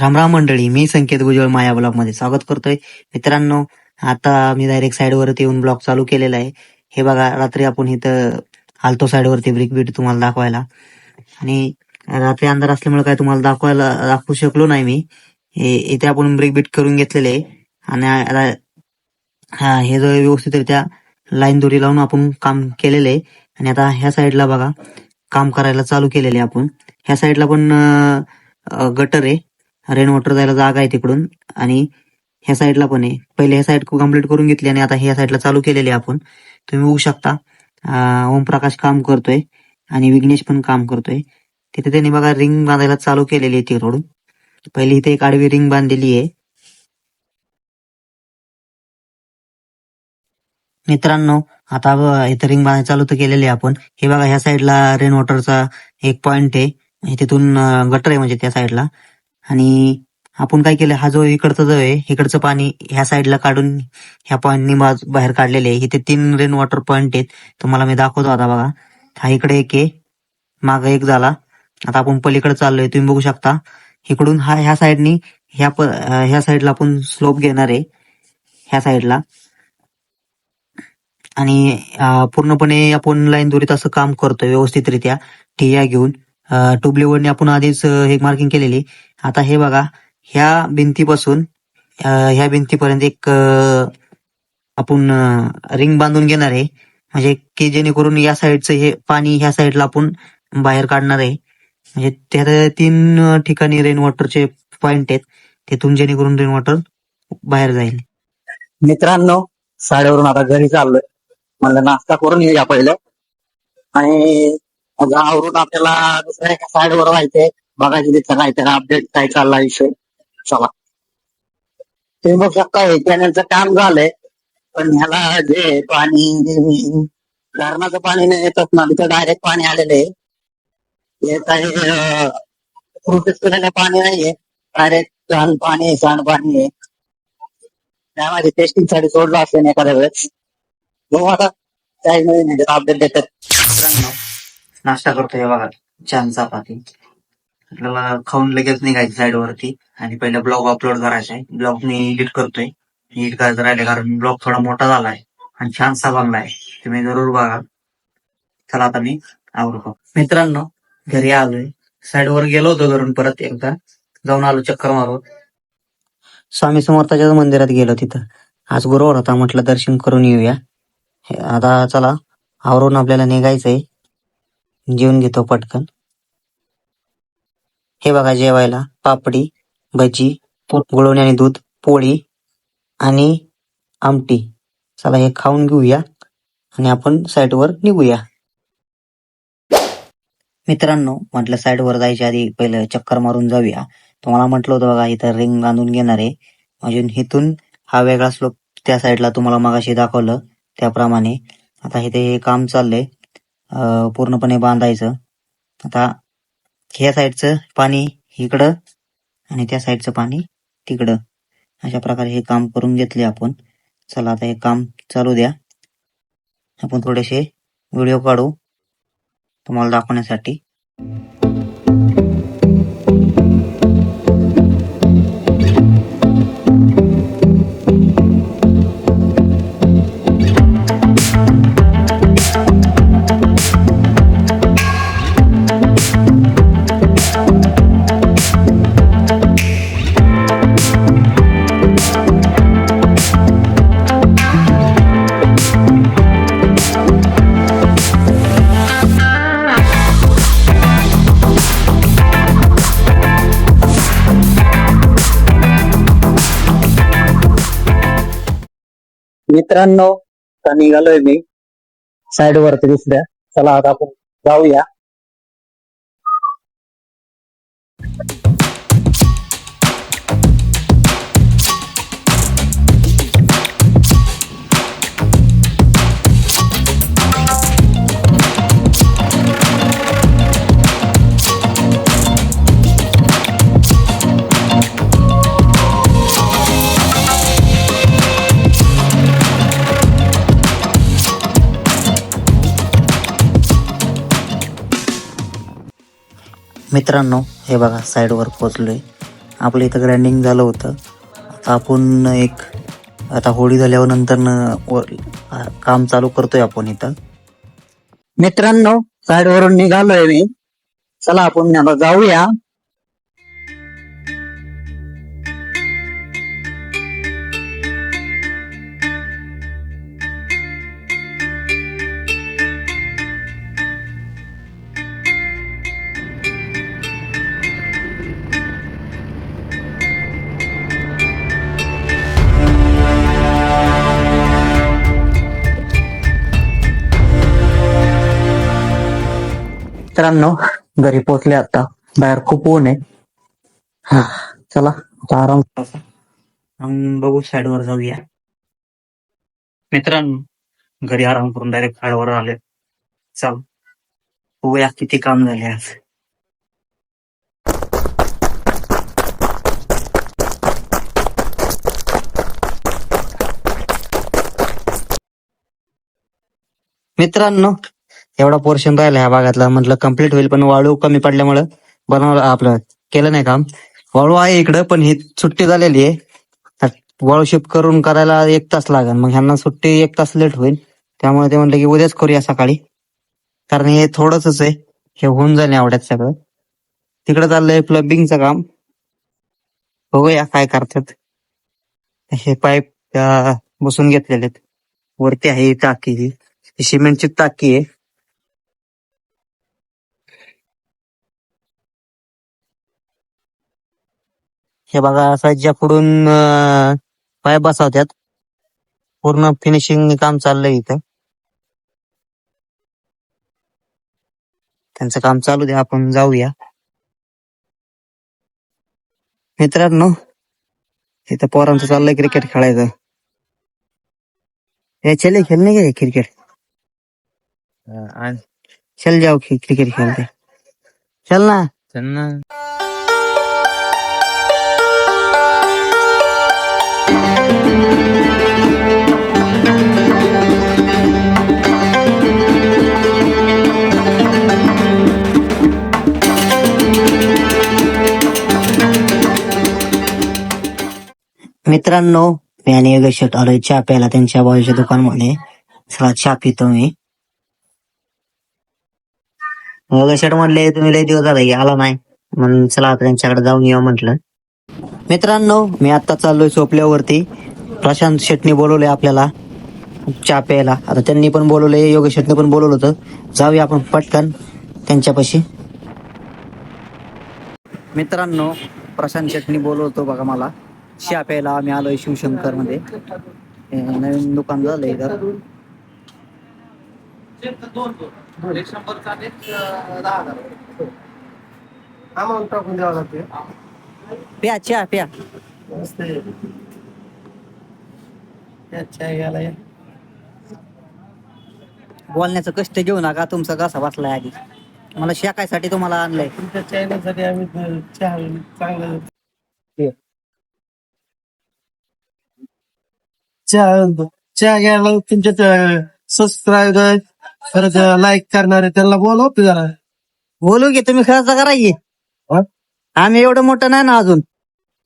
रामराम मंडळी मी संकेत गुजळ माया ब्लॉगमध्ये स्वागत करतोय. मित्रांनो आता मी डायरेक्ट साईडवरती येऊन ब्लॉग चालू केलेला आहे. हे बघा रात्री आपण इथं आलतो साईडवरती ब्रिक बीट तुम्हाला दाखवायला. आणि रात्री अंधार असल्यामुळे काय तुम्हाला दाखवायला दाखवू शकलो नाही मी. इथे आपण ब्रिक बीट करून घेतलेले आणि हा हे जो व्यवस्थितरित्या लाईन दोरी लावून आपण काम केलेले आहे. आणि आता ह्या साईडला बघा काम करायला चालू केलेले आपण. ह्या साईडला पण गटर आहे. रेन वॉटर जायला जागा आहे तिकडून. आणि ह्या साईडला पण आहे. पहिले ह्या साईड कंप्लीट करून घेतली आणि आता ह्या साईडला चालू केलेली आहे आपण. तुम्ही बघू शकता. ओमप्रकाश काम करतोय. आणि विघ्नेश पण काम करतोय. तिथे त्यांनी बघा रिंग बांधायला चालू केलेली आहे तिकडून पहिली इथे एक आडवी रिंग बांधलेली आहे. मित्रांनो आता इथं रिंग बांधायला चालू तर केलेली आहे आपण. हे बघा ह्या साईडला रेन वॉटरचा एक पॉइंट आहे. तिथून गटर आहे म्हणजे त्या साईडला आणि आपण काय केलं हा जो इकडचा जो आहे इकडचं पाणी ह्या साईडला काढून ह्या पॉइंटनी बाहेर काढलेले आहे. इथे तीन रेन वॉटर पॉइंट आहेत. तुम्हाला मी दाखवतो आता बघा. हा इकडे एक आहे. माग एक झाला. आता आपण पलीकडे चाललोय. तुम्ही बघू शकता. इकडून हा ह्या साईडनी ह्या ह्या साईडला आपण स्लोप घेणार आहे. ह्या साईडला. आणि पूर्णपणे आपण लाईन दोरीत असं काम करतोय व्यवस्थितरित्या. ठिया घेऊन. टुबलीवडने आपण आधीच हे मार्किंग केलेली. आता हे बघा ह्या भिंतीपासून ह्या भिंतीपर्यंत एक आपण रिंग बांधून घेणार आहे. म्हणजे की जेणेकरून या साईडचं हे पाणी ह्या साईडला आपण बाहेर काढणार आहे. म्हणजे त्या तीन ठिकाणी रेन वॉटरचे पॉइंट आहेत. तिथून जेणेकरून रेन वॉटर बाहेर जाईल. मित्रांनो साड्यावरून आता घरी चाललोय. म्हणलं नाश्ता करून येऊया पहिलं. आणि आवरून आपल्याला दुसऱ्या एका साईडवर व्हायचंय. बघायचं तिथं काहीतरी अपडेट काय चालला विषय. चला. तुम्ही बघू शकता हे कॅनलचं काम झालंय. पण ह्याला जे पाणी धरणाचं पाणी नाही येतच ना. तिथं डायरेक्ट पाणी आलेलं आहे हे काही प्रोसेस केलेलं पाणी नाहीये. डायरेक्ट घाण पाणी आहे. सांडपाणी आहे त्यामध्ये टेस्टिंगसाठी सोडलं असेल एखाद्या वेळेस. बघू आता. काही नवीन अपडेट देतात. नाश्ता करतोय बघा छान चपाती. आपल्याला खाऊन लगेच निघायचं साईड वरती. आणि पहिला ब्लॉग अपलोड करायचा आहे. ब्लॉग मी एडिट करतोय. एडिट करायचं राहिले कारण ब्लॉग थोडा मोठा झालाय आणि छानसा बनलाय तुम्ही जरूर बघा. चला आता मी आवडतो मित्रांनो घरी आलोय. साईड वर गेलो होतो घरून परत एकदा. जाऊन आलो चक्कर मारून. स्वामी समर्थाच्याच मंदिरात गेलो तिथं. आज गुरुवार होता म्हटलं दर्शन करून येऊया. आता चला आवरून आपल्याला निघायचंय. जेवून घेतो पटकन. हे बघा जेवायला. पापडी भजी गुळवणी आणि दूध पोळी आणि आमटी. चला हे खाऊन घेऊया आणि आपण साईटवर निघूया. मित्रांनो म्हटलं साईडवर जायच्या आधी पहिलं चक्कर मारून जाऊया. तुम्हाला म्हटलं होतं बघा इथं रिंग बांधून घेणार आहे. अजून इथून हा वेगळा स्लोप त्या साईडला तुम्हाला मगाशी दाखवलं त्याप्रमाणे. आता इथे काम चाललंय. पूर्णपणे बांधायचं. आता ह्या साईडचं पाणी इकडं आणि त्या साईडचं पाणी तिकडं. अशा प्रकारे हे काम करून घेतले आपण. चला आता हे काम चालू द्या. आपण थोडेसे व्हिडिओ काढू तुम्हाला दाखवण्यासाठी. मित्रांनो निघालोय मी. साईड वरती दुसऱ्या चला आता आपण जाऊया. मित्रांनो हे बघा साईडवर पोचलोय आपलं इथं ग्रँडिंग झालं होतं. आता आपण एक आता होळी झाल्यावर नंतर काम चालू करतोय आपण इथं. मित्रांनो साईडवरून निघालोय मी. चला आपण आता जाऊया. मित्रांनो घरी पोहोचले आता. बाहेर खूप ऊन आहे. हा, चला आता आराम बघू साईड वर जाऊया. मित्रांनो घरी आराम करून डायरेक्ट साईडवर आले चल बघूया किती काम झाले आज. मित्रांनो एवढा पोर्शन राहिला ह्या भागातला. म्हटलं कंप्लीट होईल पण वाळू कमी पडल्यामुळं बनवलं आपलं. केलं नाही काम. वाळू आहे इकडं पण ही सुट्टी झालेली आहे. वाळू शिफ्ट करून करायला एक तास लागेल मग ह्यांना सुट्टी एक तास लेट होईल. त्यामुळे ते म्हणलं की उद्याच करूया सकाळी. कारण हे थोडंसच आहे. हे होऊन जाईल आवड्यात सगळं. तिकडे चाललंय प्लबिंगचं काम. बघूया काय करतात. हे पाईप बसून घेतलेले आहेत. वरती आहे टाकी. ही ही सिमेंटची टाकी आहे. हे बघा साईडच्या पुढून पाईप बसवत्यात. पूर्ण फिनिशिंग काम चाललंय इथं. त्यांचं काम चालू द्या आपण जाऊया. मित्रांनो इथं पोरांचं चाललंय क्रिकेट खेळायचं. हे चले खेळणे गे क्रिकेट चल खे- क्रिकेट खेलते चल ना. चल ना. मित्रांनो मी आणि योगेश शेट आलोय. चहा प्यायला त्यांच्या बाजूच्या दुकानमध्ये. चला चहा पितो मी. योगेश शेट म्हणले तुम्ही लय दिवस झाला आला नाही. म्हणून चला आता त्यांच्याकडे जाऊन येऊ म्हटलं. मित्रांनो मी आता चाललोय सोपल्यावरती प्रशांत शेटनी बोलवलंय आपल्याला चहा प्यायला. आता त्यांनी पण बोलवलंय योगेश शेटने पण बोलवलं होतं. जाऊया आपण पटकन त्यांच्यापाशी. मित्रांनो प्रशांत शेटनी बोलवतो बघा मला. चहा प्यायला आम्ही आलोय शिवशंकरमध्ये नवीन दुकान झालंय तर टाकून द्यावं लागते प्या चहा प्या. घ्यायला या. बोलण्याचं कष्ट घेऊ नका तुमचा कसा बसलाय आधी. मला शेकायसाठी तुम्हाला आणलंय. तुमच्या चॅनलसाठी आम्ही चहा चांगलं चहा चहा घ्यायला तुमच्या सबस्क्राईबर परत लाईक करणारे त्यांना बोलवतो जरा. बोलू की तुम्ही खर्च करा की. हा? आम्ही एवढं मोठं नाही ना अजून.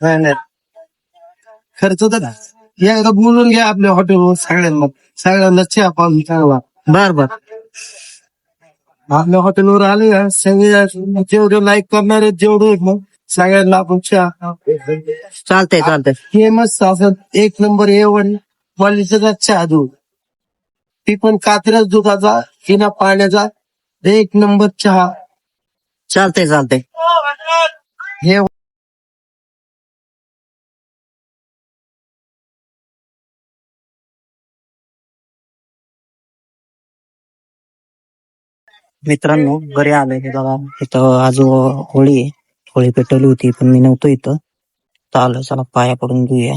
नाही नाही. खर्च तर एकदा बोलून घ्या आपल्या हॉटेलवर सगळ्यांना. सगळ्यांना चहा पाहून चांगला. बर बर. आपल्या हॉटेलवर आले ना सगळे जेवढे लाईक करणारे जेवढे आहेत ना सगळ्यांना आपण चहा. चालतंय चालतंय. फेमस असं एक नंबर ए वन क्वालिटीचा चहा दूध. ती पण कात्र्याच दुधाचा बिना पाण्याचा एक नंबर चहा. चालतंय चालतंय. हे मित्रांनो घरी आलोय हे बघा. इथं आज होळी आहे. होळी पेटवली होती पण मी नव्हतो इथं तर आलोय चला पाया पडून घेऊया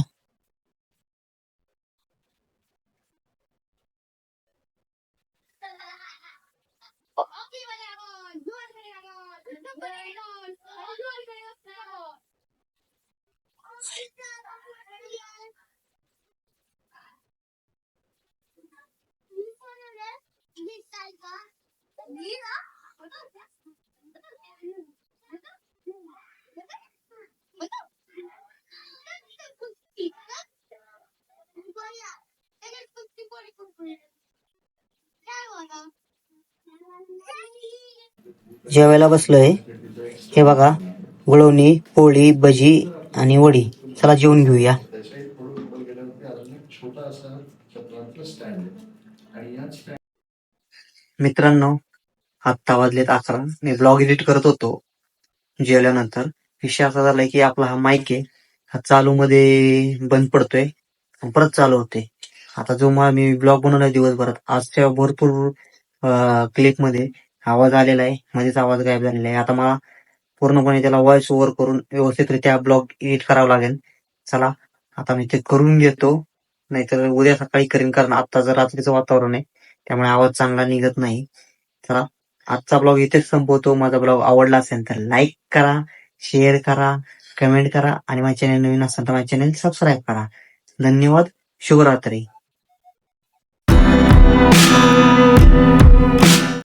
जेवायला बसलोय. हे बघा गुळवणी पोळी भजी आणि वडी. चला जेवून घेऊया. मित्रांनो आत्ता वाजलेत अकरा. मी ब्लॉग एडिट करत होतो. जेवल्यानंतर विषय असा झालाय की आपला हा माईक आहे. हा चालू मध्ये बंद पडतोय. परत चालू होते. आता जो मला मी ब्लॉग बनवलाय दिवसभरात आजच्या भरपूर क्लिपमध्ये आवाज आलेला आहे. मध्येच आवाज गायब झालेला आहे. आता मला पूर्णपणे त्याला व्हॉइस ओव्हर करून व्यवस्थितरित्या ब्लॉग एडिट करावं लागेल. चला आता मी ते करून घेतो. नाहीतर उद्या सकाळी करीन कारण आता जर रात्रीचं वातावरण आहे त्यामुळे आवाज चांगला निघत नाही. चला आजचा ब्लॉग इथेच संपवतो. माझा ब्लॉग आवडला असेल तर लाईक करा. शेअर करा कमेंट करा आणि माझ्या चॅनल नवीन असेल तर माझ्या चॅनल सबस्क्राईब करा. धन्यवाद शुभरात्री.